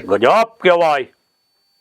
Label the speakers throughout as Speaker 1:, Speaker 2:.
Speaker 1: ગજબ કહેવાય.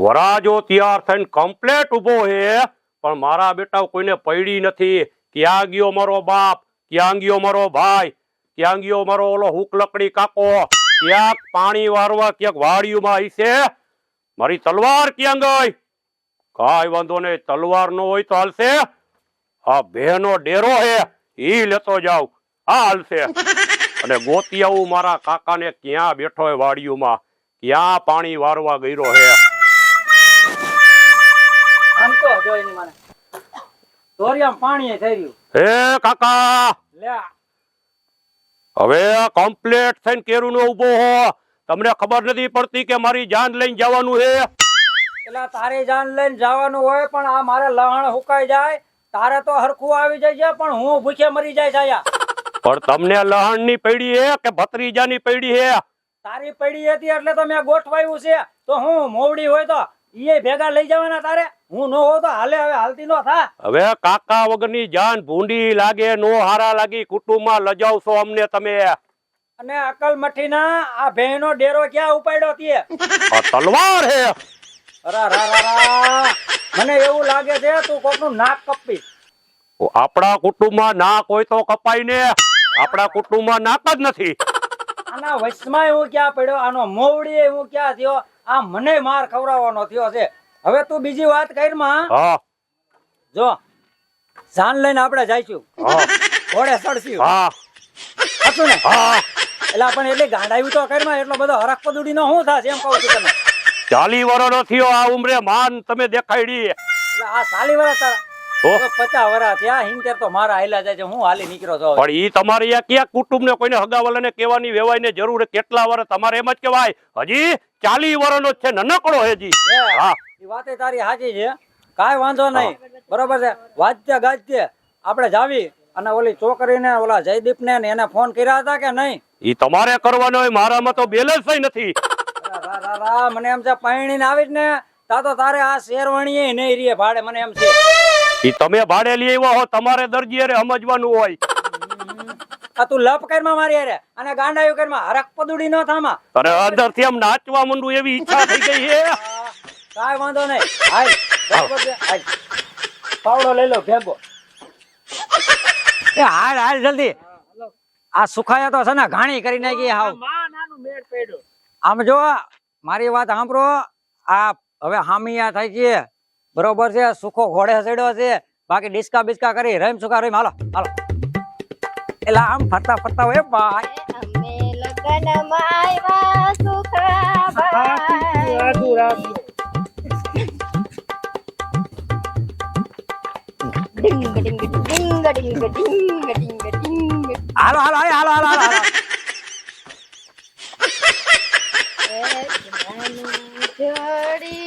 Speaker 1: વરાજો તૈયાર થઈને કમ્પ્લેટ ઊભો હે. પણ મારા બેટા કોઈને પડી નથી. ક્યાં ગયો મારો બાપ? ક્યાં ગયો મારો ભાઈ? ક્યાં ગયો મારો ઓલો હુક લકડી કાકો? ક્યાંક પાણી વારવા, ક્યાંક વાડિયુંમાં આવીશે મારી તલવાર ક્યાં ગઈ? કાંઈ વાંધો નહીં, તલવાર નો હોય તો હાલશે. આ બેનો ડેરો હે, ઈ લેતો જાવ આ હાલશે. અને ગોતી આવું મારા કાકાને ક્યાં બેઠો હોય વાડિયુંમાં ક્યાં પાણી વારવા ગયો હે.
Speaker 2: આમ તો જોઈ ની મને. દોરિયામાં પાણી થઈ રહ્યું.
Speaker 1: હે કાકા.
Speaker 2: લે
Speaker 1: હવે કમ્પ્લેટ થઈને કેરું નો ઊભો હો. તમને ખબર નથી પડતી કે મારી જાન લઈને જવાનું હે?
Speaker 2: એટલે તારી જાન લઈને જવાનું હોય પણ આ મારે લહણ હુકાઈ જાય. તારે તો હરખું આવી જાય છે પણ હું ભૂખે મરી જાય
Speaker 1: પણ તમને લહણની પૈડી હે કે ભત્રીજા ની પૈડી હે?
Speaker 2: તારી પડી હતી એટલે તો મેં ગોઠવાયું છે. તો હું મોવડી હોય તો એ ભેગા લઈ જવાના તારે? હું નો હોઉં તો હાલે હવે હાલતી નો થા.
Speaker 1: હવે કાકા વગરની જાન ભૂંડી લાગે નો હારા લાગી કુટુંબમાં લજાવશો અમને તમે.
Speaker 2: અને અકલ મઠીના આ ભેનો ડેરો ક્યાં ઉપાડ્યો તે?
Speaker 1: તલવાર હે.
Speaker 2: અરા રા રા રા. મને એવું લાગે છે તું કોકનું નાક કપી.
Speaker 1: આપણા કુટુંબમાં નાક હોય તો કપાય ને. આપણા કુટુંબમાં નાક જ નથી.
Speaker 2: આના વચમાં હું ક્યાં પડ્યો? આનો મોવડી હું ક્યાં થયો? આ મને માર ખવડાવવાનો થયો છે. હવે તું બીજી વાત
Speaker 1: કરમાં.
Speaker 2: જો જાન લઈને આપણે જઈશું. ઘોડે ચડશું હતું ને? એટલે પણ એટલે ગાંડાયું તો કરીમાં એટલો બધો હરક પદુડી નો શું થશે એમ કહું છું તમે
Speaker 1: ચાલી વર્ષનો થયો આ ઉમરે માન તમે દેખાડી
Speaker 2: એટલે આ ચાલી વરા તારા પચાસ વરા ત્યાં હિંતેર તો મારા હાલ્યા જાય છે હું હાલી નીકળ્યો છું
Speaker 1: પણ ઈ તમારે ક્યાં કુટુંબ ને કોઈને હગાવાલાને કહેવાની વેવાય ને જરૂર કેટલા વર્ષ તમારે એમ જ કહેવાય. હજી ચાલી વર્ષનો જ છે નનકડો હજી. હા.
Speaker 2: ઈ વાતે તારી સાચી છે. કાંઈ વાંધો નહીં. બરોબર છે. વાજતે ગાજતે આપણે જાવી અને ઓલી છોકરીને ઓલા જયદીપ ને એને ફોન કર્યા હતા કે નહીં?
Speaker 1: ઈ તમારે કરવાનો હોય મારામાં તો બેલેન્સ નથી.
Speaker 2: મને એમ છે પૈણીને આવી જ ને તા તો તારે આ શેરવાણીએ નહીં રે ભાડે મને એમ છે.
Speaker 1: તમે ભાડે લઈ આવ્યા હો તમારે દરજી અરે સમજવાનું હોય.
Speaker 2: આ તું લપ કરમાં મારી અરે અને ગાંડાયું કરમાં હરક પદુડી ન થામા.
Speaker 1: અને અંદરથી આમ નાચવા મંડું એવી ઈચ્છા થઈ ગઈ છે.
Speaker 2: કાઈ વાંધો નહીં. હાય હાય પાવડો લઈ લો ભેગો. એ હાલ હાલ જલ્દી. આ સુખાયા તો છે ને ઘાણી કરી નાખી હાવ. આમ જો મારી વાત સાંભળો. આ હવે હામિયા થાય છે. બરોબર છે સુખો ઘોડે હસેડ્યો છે. બાકી ડિસ્કા બિસ્કા કરી રહીમ સુખા રહીમ. હાલો હાલો. એટલે આમ ફરતા ફરતા હોય ભાઈ.
Speaker 3: અમે આવ્યા.
Speaker 2: હાલો હાલો હાલો હાલો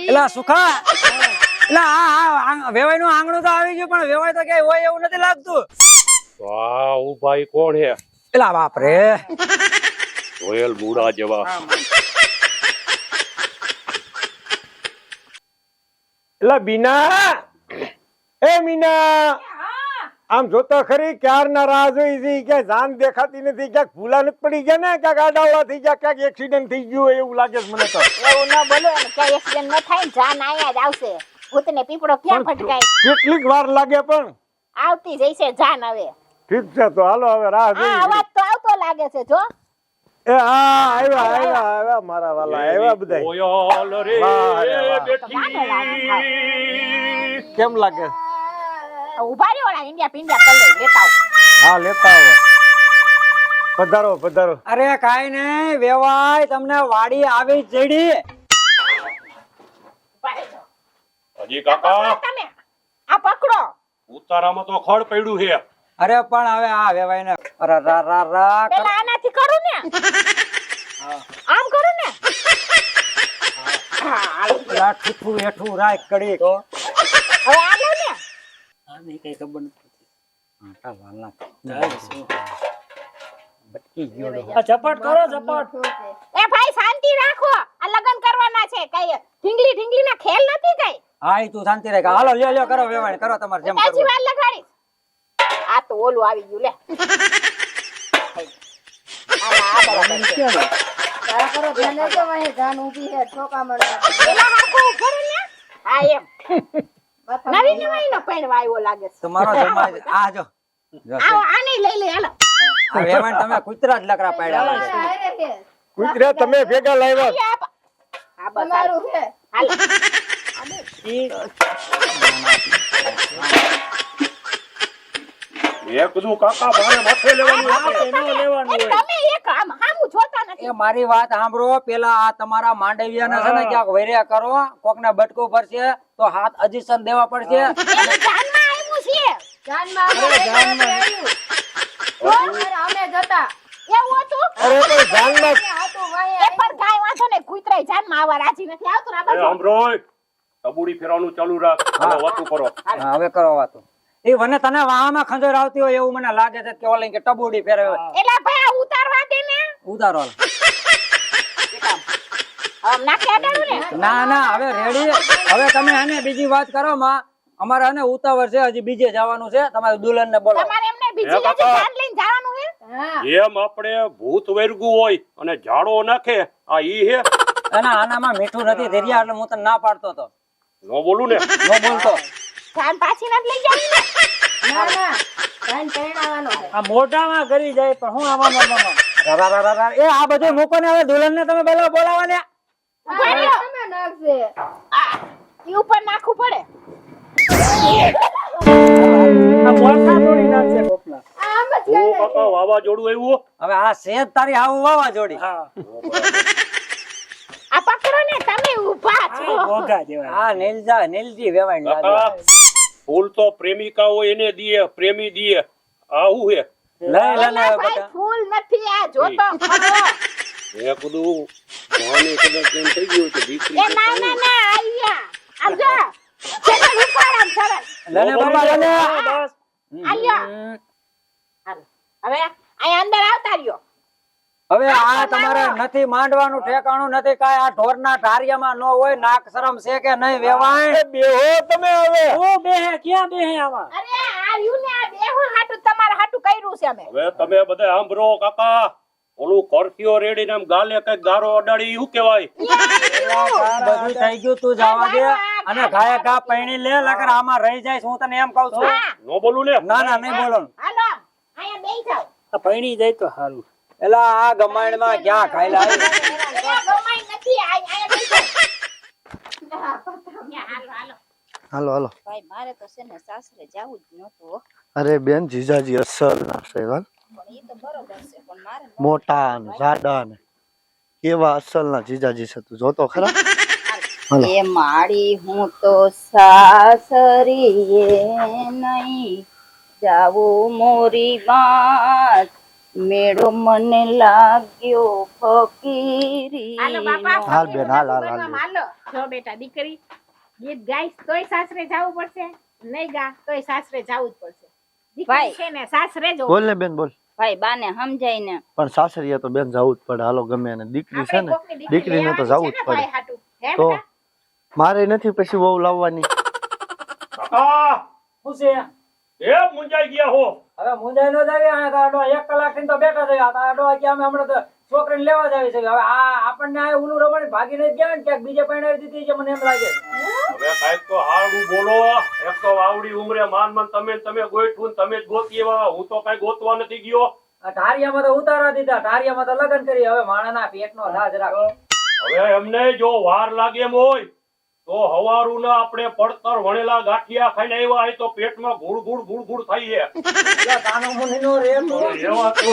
Speaker 2: હાલો સુખા. એટલે આ વેવાયનું આંગણું તો આવી ગયું પણ વેવાય તો ક્યાંય હોય એવું નથી લાગતું.
Speaker 1: વાહ ભાઈ કોણ હે?
Speaker 2: એલા બાપરે.
Speaker 1: રોયલ બુડા જેવા.
Speaker 4: એટલે બીના એ મીના! આમ જોતા ખરી ક્યાર ના રાહ જોઈ છે ક્યાં જાન દેખાતી નથી ક્યાંક ભૂલા નથી પડી ગયા ને ક્યાંક આડાવડા થઈ ગયા ક્યાંક એક્સિડન્ટ થઈ ગયું હોય એવું લાગે છે મને તો.
Speaker 3: એવું ના બોલો એક્સિડન્ટ ન થાય જાન આયા જ આવશે. ભૂતને પીપળો ક્યાં ફટકાય
Speaker 4: કેટલીક વાર લાગે પણ.
Speaker 3: આવતી જઈશે જાન હવે.
Speaker 4: ઠીક છે તો હાલો હવે રાહ
Speaker 3: આ
Speaker 4: જોઈ
Speaker 3: અવાજ તો આવતો લાગે છે જો.
Speaker 4: એ હા આવ્યા આવ્યા આવ્યા. મારા વાલા આવ્યા બધા
Speaker 1: કોયલ રે. બેઠી.
Speaker 4: કેમ લાગે?
Speaker 3: ઊભા રહ્યો ઓલા ઇન્ડિયા પિંડિયા કર લે લેતા આવો.
Speaker 4: હા લેતા આવો. પધારો પધારો.
Speaker 2: અરે કાઈ નહીં વેવાય તમને વાડી આવી જડી
Speaker 3: ઊભા રહેજો.
Speaker 1: હજી કાકા.
Speaker 3: તમે. આ પકડો.
Speaker 1: ઉતારામાં તો ખડ પડ્યું છે.
Speaker 2: અરે પણ હવે આ વેવાય ને અરે રા રા રા
Speaker 3: પેલા આનાથી કરું ને? આમ કરું ને?
Speaker 2: આ. ઠીઠું હેઠું રાખ કડી તો.
Speaker 3: હવે આ લો ને.
Speaker 2: આને કઈ ખબર નથી બટકી ગયો. ઝપટ કરો ઝપટ.
Speaker 3: એ ભાઈ શાંતિ રાખો. આ લગન કરવાના છે. કઈ ઢીંગલી ઢીંગલી ના ખેલ નથી કઈ?
Speaker 2: હા એ તું શાંતિ રાખ. હાલો લ્યો લ્યો કરો વેવાય કરો તમારે જેમ કરવું.
Speaker 3: વાર લગાડી આ તો ઓલું આવી ગયું લે.
Speaker 2: કૂતરા
Speaker 4: તમે ભેગા લાવ્યા.
Speaker 5: તમારું છે
Speaker 3: હાલો
Speaker 1: કાકા મારે માથે લેવાનું છે.
Speaker 3: એ તમે એક આમ હામું જોતા નથી.
Speaker 2: એ મારી વાત સાંભળો. પેલા આ તમારા માંડવિયાને છે ને ક્યાંક વૈર્યા કરો. કોકને બટકો પડશે તો હાથ અજીસન દેવા પડશે.
Speaker 3: જાનમાં આવ્યું છે.
Speaker 5: જાનમાં અમે અમે જતા
Speaker 3: એવું હતું?
Speaker 4: અરે પણ જાનમાં
Speaker 5: હતું વાંહે
Speaker 3: એ પર કાંઈ વાંધો નહીં. કૂતરાય જાનમાં આવવા રાજી નથી. આવતો ને બાજુ.
Speaker 1: સાંભળોય તબુડી ફેરવાનું ચાલુ રાખ અને વાતું કરો.
Speaker 2: હા, હવે કરો વાતો. એ મને તને વાહમાં ખંજોર આવતી હોય એવું મને લાગે છે કે ઓલી કે ટબુડી ફેરવે.
Speaker 3: એટલે ભાઈ આ ઉતારવા દે ને.
Speaker 2: ઉતારો
Speaker 3: ને.
Speaker 2: ના ના હવે રેડી હવે તમે આને બીજી વાત કરો માં. અમારે આને ઉતાવળ છે હજી બીજે જવાનું છે. તમારે દુલ્હન ને બોલો
Speaker 1: એમ આપણે ભૂત વેરગું હોય અને ઝાડો નાખે આ ઈ હે.
Speaker 2: અને આનામાં મીઠું નથી ધેરિયા એટલે હું તને ના પાડતો તો.
Speaker 1: ન બોલું ને.
Speaker 2: નો બોલતો.
Speaker 3: કાન પાછી નથી લઈ જાય ના?
Speaker 5: ના કાન છે.
Speaker 2: આ મોઢામાં કરી જાય પણ હું આવવાનો મામા રા રા રા. એ આ બધું મૂકો ને હવે દુલ્હન ને તમે પેલા બોલાવા ને
Speaker 5: તમે નાખજે.
Speaker 3: આ, ઈ ઉપર નાખવું પડે.
Speaker 5: આમ જ
Speaker 1: આવ્યું
Speaker 2: હવે આ સેજ તારી આવું વાવા જોડી
Speaker 3: આ પકડો ને તમે ઊભા છો
Speaker 2: આ નીલજા નીલજી વેવાણ લાગે.
Speaker 1: ફૂલ તો પ્રેમિકા હોય એને દીએ પ્રેમી દીએ. આવું હે.
Speaker 2: લઈ લે
Speaker 3: એલા
Speaker 2: ને
Speaker 3: ફૂલ નથી આ જોતો ખરો
Speaker 1: મેં કીધું માને કદાચ થઈ ગયું કે દીકરી
Speaker 3: એ ના ના ના આયા. આમ જો. ચેનલ સરસ.
Speaker 2: લે બાબા લે ને
Speaker 3: આલ્યો. હવે અહીંયા અંદર આવતા રહ્યો.
Speaker 2: હવે આ તમારે નથી માંડવાનું ઠેકાણું નથી કાંઈ આ ઢોરના ઢારિયામાં ન હોય નાક શરમ છે કે નહીં વેવાય?
Speaker 4: બેહો તમે હવે.
Speaker 3: અરે ને આ બેહું હાટું તમારે હાટું કર્યું છે અમે.
Speaker 1: હવે તમે બધા સાંભળો કાકા. ઓલું કરફ્યો રેડીને આમ ગાલે કંઈક ગારો અડાડી શું કહેવાય?
Speaker 2: બધું થઈ ગયું તું જવા દે. અને ગાય ગા પૈણી લે લગર આમાં રહી જાય હું તને એમ કહું છું?
Speaker 1: નો બોલું ને?
Speaker 2: ના ના નહીં બોલો
Speaker 3: હાલો બેહી
Speaker 2: પૈણી જાય તો સારું એલા આ ગમાણમાં ક્યાં ખાયલા
Speaker 3: હાલો હાલો
Speaker 6: હાલો. હાલો
Speaker 5: ભાઈ મારે તો છે ને સાસરે જવું જ નતું
Speaker 6: અરે બેન જીજાજી અસલ ના છે હાલ.
Speaker 5: પણ એ તો બરોબર છે પણ મારે
Speaker 6: મોટા ને જાડા ને. કેવા અસલ ના જીજાજી છે તું જોતો ખરા?
Speaker 5: એ માડી હું તો સાસરીએ નહીં જાવું મોરી વાત. મેળો મને લાગ્યો ફકીરી.
Speaker 3: હાલો બાપા
Speaker 6: હાલ બેન, હાલ, હાલ, હાલ.
Speaker 3: હાલો. જો બેટા દીકરી ગીત ગાઈશ તોય સાસરે જવું પડશે નહીં ગા તોય સાસરે જવું જ પડશે. દીકરી છે ને સાસરે જો
Speaker 6: બોલ ને બેન બોલ.
Speaker 5: ભાઈ બાને સમજાય ને
Speaker 6: પણ સાસરીએ તો બેન જવું જ પડે હાલો ગમે ને દીકરી છે ને દીકરીને તો જવું જ પડે. તો મારે નથી પછી વહુ લાવવાની.
Speaker 1: કાકા
Speaker 2: શું છે?
Speaker 1: એ મુંજાઈ ગયા હો.
Speaker 2: હવે મુંજાઈ નો જાવી આ એક કલાકથી તો બેઠા થયા હતા તાડો કે અમે હમણાં તો છોકરીને લેવા જાવી છે. હવે આ આપણને આ ઉલું રમણ ભાગી નહીં ગયા ને ક્યાંક બીજે પરણાવી દીધી છે મને એમ લાગે
Speaker 1: હવે સાહેબ તો હારું બોલો. એક તો આવડી ઉમરે માન માન તમે તમે ગોઠવું તમે જ ગોતી એવા હું તો કઈ ગોતવા નથી ગયો.
Speaker 2: આ ઢારિયામાં તો ઉતારા દીધા. ધારિયામાં તો લગન કરી. હવે માણાના પેટનો લાજ રાખો.
Speaker 1: હવે એમને જો વાર લાગે એમ હોય તો હવારું ના આપણે પડતર વણેલા ગાંઠિયા ખાઈને આવ્યા હોય તો પેટમાં ગુડ ગુડ ગુડ ગુડ થઈ
Speaker 2: રે
Speaker 1: એવા તો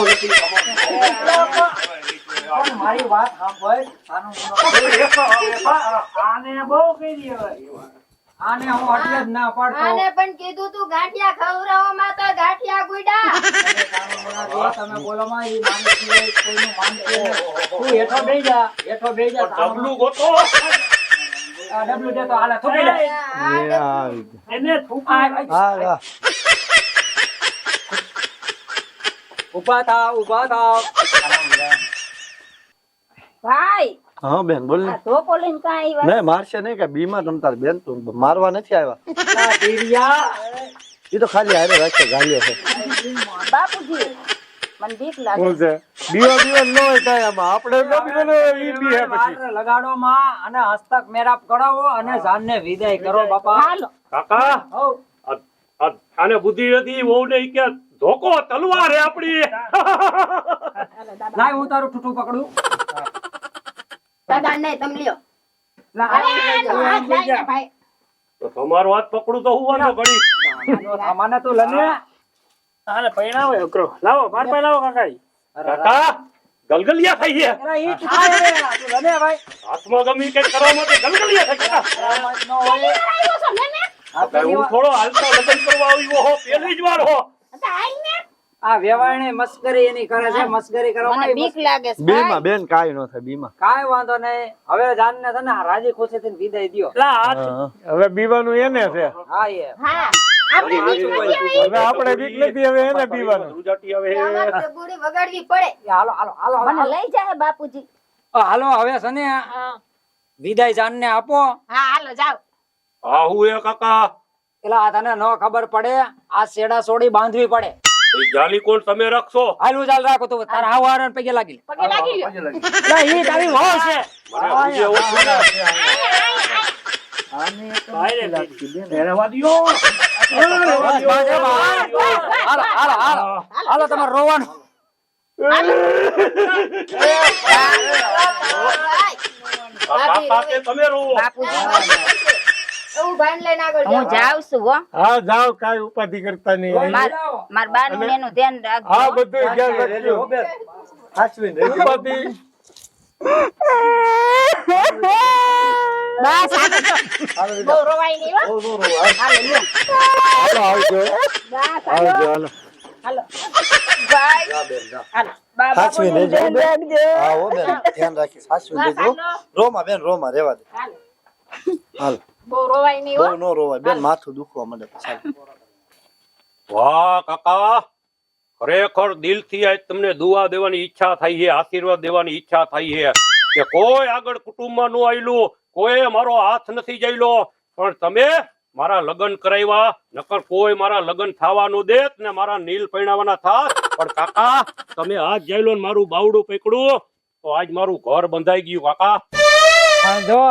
Speaker 2: મારી વાત સાંભળ કાનો આને બહુ કરી હવે. આને હું એટલે જ ના પાડતો.
Speaker 5: આને પણ કીધું તું ગાંઠિયા ખવડાવવામાં તો ગાંઠિયા ગુડા
Speaker 2: મુના તમે બોલો માં ઈ માનસી કોઈનું માનશે તું હેઠો બેજા હેઠો બેજા
Speaker 1: ડબલું ગોતો.
Speaker 2: ડબલું દે તો હાલે થૂકી લે.
Speaker 6: એ આવી
Speaker 2: એને થૂકી.
Speaker 6: હા હા.
Speaker 2: ઊભા થાવ ઊભા થાવ.
Speaker 5: ભાઈ
Speaker 6: હા બેન બોલ ને.
Speaker 5: ધોકો લઈને કાં આવ્યા
Speaker 6: નહીં મારશે નહીં કે બીમાર તમ તાર બેન તું મારવા નથી આવ્યા. એ તો ખાલી હારે રાખે ગાલ્યો છે.
Speaker 5: બાપુજી મને બીક લાગે.
Speaker 4: છે. દીવા દીવા ન હોય કાંઈ આમાં. આપણે ન બીવાને ઈ બી હે પછી.
Speaker 2: લગાડો માં અને હસ્તક મેરાપ કરાવો અને જાનને વિદાય કરો બાપા.
Speaker 3: હાલો.
Speaker 1: કાકા હો આને બુદ્ધિ હતી વહુ ને કે ધોકો તલવાર હે આપડી
Speaker 2: લાય હું તારું ઠૂઠું પકડું.
Speaker 5: દાદા નહીં તમે લ્યો.
Speaker 3: ને
Speaker 1: તમારો હાથ પકડું તો હું વાંધો ઘડી
Speaker 2: મને તું લને
Speaker 7: આને લાવો માર પાસે લાવો કાકા
Speaker 1: ગલગલિયા થઈ ગયા. હાથમાં ગમી કરવા માટે ગલગલિયા થઈ ગયા.
Speaker 2: આ
Speaker 1: કાંઈ હું થોડો હાલતા લગ્ન કરવા આવ્યો હો પહેલી જ વાર હો.
Speaker 3: તો હાલ ને.
Speaker 2: આ વેવાણે મસ્કરી એની કરે છે મસ્કરી કરવામાં
Speaker 3: બીક લાગે છે
Speaker 6: બીમાં બેન કાઈ ન થાય બીમાં.
Speaker 2: કાઈ વાંધો નહીં. હવે જાનને તને ને રાજી ખુશી થી વિદાય દ્યો.
Speaker 7: લા
Speaker 4: હવે બીવાનું એને છે.
Speaker 2: હા એ.
Speaker 3: હા. આપણે બીક નથી
Speaker 4: હવે આપણે બીક નથી હવે એને
Speaker 1: પીવાનું. હવે
Speaker 5: વગાડવી પડે.
Speaker 2: હાલો હાલો હાલો
Speaker 3: મને લઈ જાય બાપુજી.
Speaker 2: હાલો હવે છે વિદાય જાન ને આપો.
Speaker 3: હા, હાલો જાઓ.
Speaker 1: હા હું એ કાકા.
Speaker 2: એલા તને ન ખબર પડે આ શેડા સોડી બાંધવી પડે.
Speaker 1: એ જાલી કોણ તમે રાખશો?
Speaker 2: હાલું ચાલ રાખો તો. તારા હાવ આરણ પગે લાગી
Speaker 3: પગે લાગી લ્યો.
Speaker 2: ઈ તારી હો છે.
Speaker 1: મને ઓછું ને. રહેવા દ્યો.
Speaker 2: રે બસ, એ બસ. હાલો રોવાનું
Speaker 1: તમે
Speaker 8: હું. જાઉં છું હો
Speaker 4: હા જાઓ કાઈ ઉપાધિ કરતા નહીં
Speaker 8: માર બાર એનું ધ્યાન
Speaker 4: હા
Speaker 8: રાખજો
Speaker 4: બધું ધ્યાન રાખજો ઉપાધિ
Speaker 3: બસ હાલો. બહુ રોવાય નહીં હો.
Speaker 6: બહુ ન રોવાય.
Speaker 4: હાલો આવજો
Speaker 3: બસ
Speaker 4: આવજો હાલો
Speaker 3: હાલો
Speaker 6: જા બેન, જા.
Speaker 3: હાલો
Speaker 6: હાચવીને રહેજો, બેન. હા, હો બેન, ધ્યાન રાખીશ. હાચવીને
Speaker 3: બસ
Speaker 6: રહેજો.
Speaker 3: હાલો
Speaker 6: રોમાં બેન રોમાં રહેવા દે
Speaker 3: હાલો
Speaker 6: હાલ
Speaker 3: બહુ રોવાય નહીં
Speaker 6: બહુ
Speaker 3: હો
Speaker 6: ન રોવાય બેન માથું દુખવા માંડે પછી
Speaker 1: વાહ કાકા ખરેખર દિલથી આજ તમને દુઆ દેવાની ઈચ્છા થઈ છે આશીર્વાદ દેવાની ઈચ્છા થઈ છે કે કોઈ આગળ કુટુંબમાં નું આવેલું કોઈ મારો હાથ નથી જઈલો પણ તમે મારા લગ્ન કરાવ્યા નકર કોઈ મારા લગ્ન થવાનું દેત ને મારા નીલ પૈણાવાના થાત. પણ કાકા તમે હાથ જઈલો ને મારું બાવડું પકડું તો આજ મારું ઘર બંધાઈ ગયું કાકા.
Speaker 2: પણ જો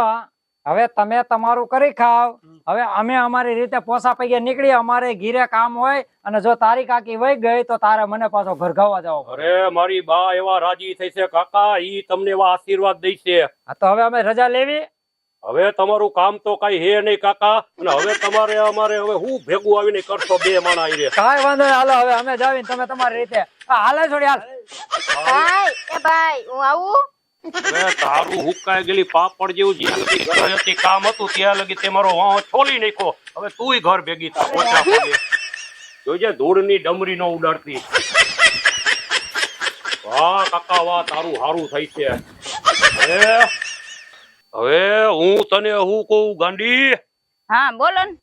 Speaker 2: હવે તમે તમારું કરી ખાવ. હવે અમે અમારી રીતે પોસા પૈકી નીકળી અમારે ઘીરે કામ હોય અને જો તારી કાકી વહી ગઈ તો તારે મને પાછો ભરગાવવા જાવ
Speaker 1: અરે મારી બા એવા રાજી થઈ છે કાકા ઈ તમને એવા આશીર્વાદ દઈશે
Speaker 2: હા તો હવે અમે રજા લેવી
Speaker 1: હવે તમારું કામ તો કઈ હે નહીં કાકા અને હવે તમારે અમારે હવે હું ભેગું આવીને કરશો બે માણા આવી રે
Speaker 2: કાંઈ વાંધો નહીં હાલો હવે અમે જાવીને તમે તમારી રીતે. હાલે છોડી હાલ.
Speaker 8: ભાઈ એ ભાઈ હું આવું?
Speaker 1: હવે તારું હુકાઈ ગયેલી પાપડ જેવું જ્યાં લગી ઘરે હતી કામ હતું ત્યાં લગી તે મારો વાહ છોલી નાખ્યો. હવે તુંય ઘર ભેગી થા ઓછા જોજે ધૂળની ડમરી નો ઉડાડતી. વાહ કાકા વાહ તારું હારું થઈ છે. હવે હું તને હું કહું ગાંડી?
Speaker 8: હા બોલો ને.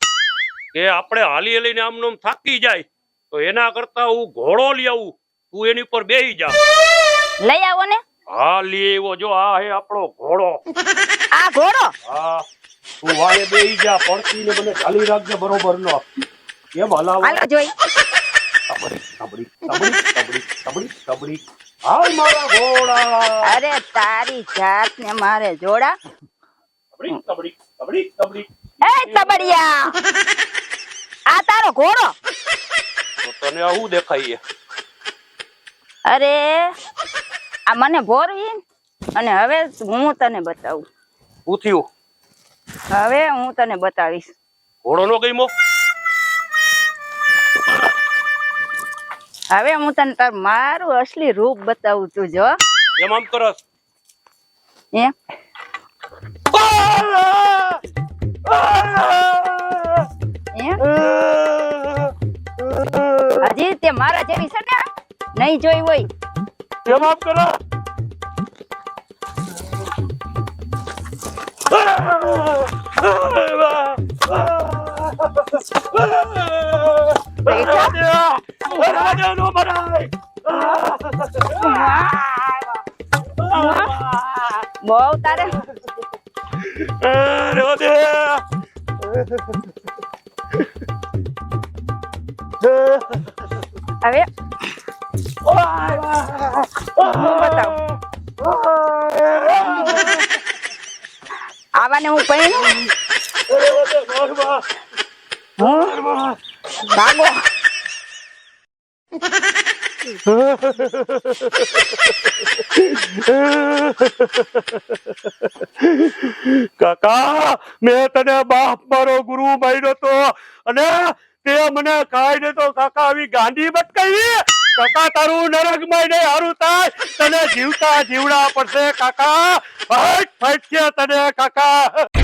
Speaker 1: કે આપણે હાલી લઈને આમ નામ થાકી જાય તો એના કરતા હું ઘોડો લઈ આવું તું એની ઉપર બેહી જા.
Speaker 8: લઈ આવો ને.
Speaker 1: હા લઈ આવ્યો જો આ હે આપણો ઘોડો.
Speaker 8: આ ઘોડો?
Speaker 1: હા તું વાળે બેહી જા પડતી ને મને ચાલી રાખજે બરોબર નો કેમ હલાવો?
Speaker 8: હાલો જોઈ.
Speaker 1: તબડી તબડી તબડી તબડી તબડી હાલ મારા ઘોડા.
Speaker 8: અરે તારી જાત ને મારે જોડા. એ તબડિયા આ તારો ઘોડો!
Speaker 1: તો તને આવું દેખાય
Speaker 8: અરે આ મને ભોરવી અને હવે હું તને બતાવું.
Speaker 1: હું થયું?
Speaker 8: હવે હું તને બતાવીશ.
Speaker 1: ઘોડો નો ગઈમો
Speaker 8: હવે હું તને તાર મારું અસલી રૂપ બતાવું તું જો.
Speaker 1: એમ આમ કરસ.
Speaker 8: એમ હજી તે મારા જેવી છે ને નહીં જોઈ હોય.
Speaker 1: એમ આમ કરો.
Speaker 8: બહુ તારે હવે હું બતાવું આવાને હું પૈણું ભાગો
Speaker 1: કાકા, મેં તને બાપ મારો ગુરુ માર્યો તો અને તે મને ખાઈ દે તો કાકા આવી ગાંડી બટકાવી. કાકા, તારું નરકમાં હારું થાય. તને જીવતા જીવડા પડશે, કાકા. ફટ ફટ છે તને, કાકા.